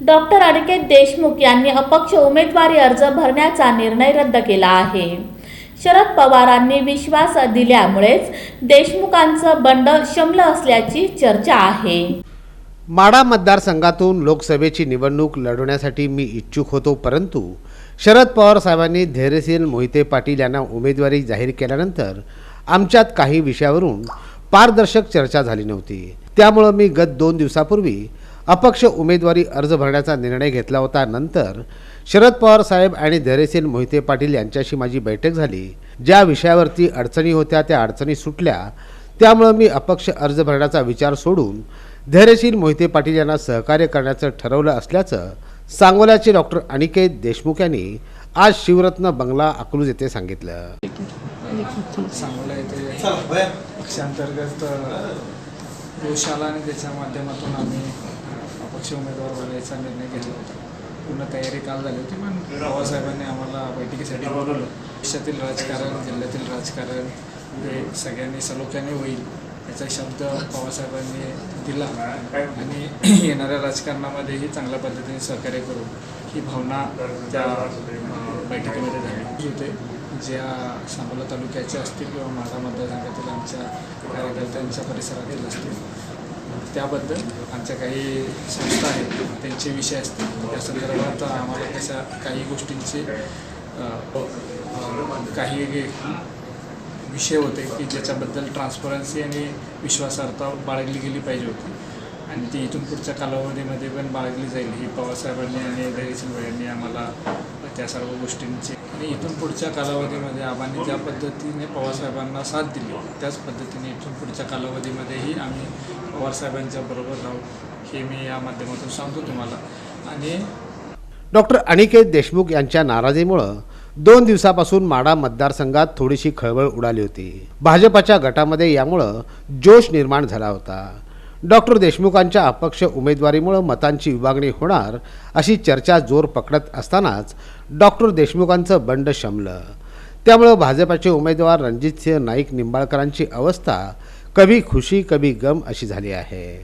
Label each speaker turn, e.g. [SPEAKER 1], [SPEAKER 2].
[SPEAKER 1] Doctor Aniket Deshmukh यांनी अपक्ष उमेदवारी अर्ज भरण्याचा निर्णय रद्द केला आहे. शरद पवारांनी विश्वास दिल्यामुळेच देशमुखांचं बंड शमलं असल्याची चर्चा आहे.
[SPEAKER 2] माडा मतदारसंघातून लोकसभेची निवडणूक लढवण्यासाठी मी इच्छुक होतो परंतु शरद पवार साहेबांनी धैर्यशील मोहिते पाटील यांना उमेदवारी जाहीर केल्यानंतर आमच्यात काही विषयावरून पारदर्शक चर्चा झाली नव्हती. त्यामुळं मी गत दोन दिवसापूर्वी अपक्ष उमेदवारी अर्ज भरण्याचा निर्णय घेतला होता. नंतर शरद पवार साहेब आणि धैर्यशील मोहिते पाटील यांच्याशी माझी बैठक झाली. ज्या विषयावरती अडचणी होत्या त्या अडचणी सुटल्या. त्यामुळं मी अपक्ष अर्ज भरण्याचा विचार सोडून धैर्यशील मोहिते पाटील यांना सहकार्य करण्याचं ठरवलं असल्याचं सांगोल्याचे डॉक्टर अनिकेत देशमुख यांनी आज शिवरत्न बंगला अकलूज येथे सांगितलं.
[SPEAKER 3] सांगोला येथे पक्षांतर्गत गोशाला आणि त्याच्या माध्यमातून आम्ही अपक्ष उमेदवार बनायचा निर्णय घेतला होता. पूर्ण तयारी काल झाली होती पण बाबासाहेबांनी आम्हाला बैठकीसाठी बोलवलं. देशातील राजकारण जिल्ह्यातील राजकारण हे सगळ्यांनी सलोख्याने होईल याचा शब्द बाबासाहेबांनी दिला. आणि येणाऱ्या राजकारणामध्येही चांगल्या पद्धतीने सहकार्य करू ही भावना त्या बैठकीमध्ये झाली. होते ज्या सांगोला तालुक्याचे असतील किंवा माढा मतदारसंघातील आमच्या कार्यकर्त्यांच्या परिसरातील असतील त्याबद्दल आमच्या काही संस्था आहेत त्यांचे विषय असतील. त्या संदर्भात आम्हाला कशा काही गोष्टींचे काही विषय होते की ज्याच्याबद्दल ट्रान्सपरन्सी आणि विश्वासार्हता बाळगली गेली पाहिजे होती. आणि ती इथून पुढच्या कालावधीमध्ये पण बाळगली जाईल ही पवारसाहेबांनी आणि धैर्यसिंह यांनी आम्हाला त्या सर्व गोष्टींची. आणि इथून पुढच्या कालावधीमध्ये आबांनी ज्या पद्धतीने पवारसाहेबांना साथ दिली त्याच पद्धतीने इथून पुढच्या कालावधीमध्येही आम्ही पवारसाहेबांच्या बरोबर राहू हे मी या माध्यमातून सांगतो तुम्हाला. आणि
[SPEAKER 2] डॉक्टर अनिकेत देशमुख यांच्या नाराजीमुळं दोन दिवसापासून माडा मतदारसंघात थोडीशी खळबळ उडाली होती. भाजपाच्या गटामध्ये यामुळं जोश निर्माण झाला होता. डॉक्टर देशमुखांच्या अपक्ष उमेदवारीमुळं मतांची विभागणी होणार अशी चर्चा जोर पकडत असतानाच डॉक्टर देशमुखांचं बंड शमलं. त्यामुळं भाजपाचे उमेदवार रणजितसिंह नाईक निंबाळकरांची अवस्था कभी खुशी कभी गम अशी झाली आहे.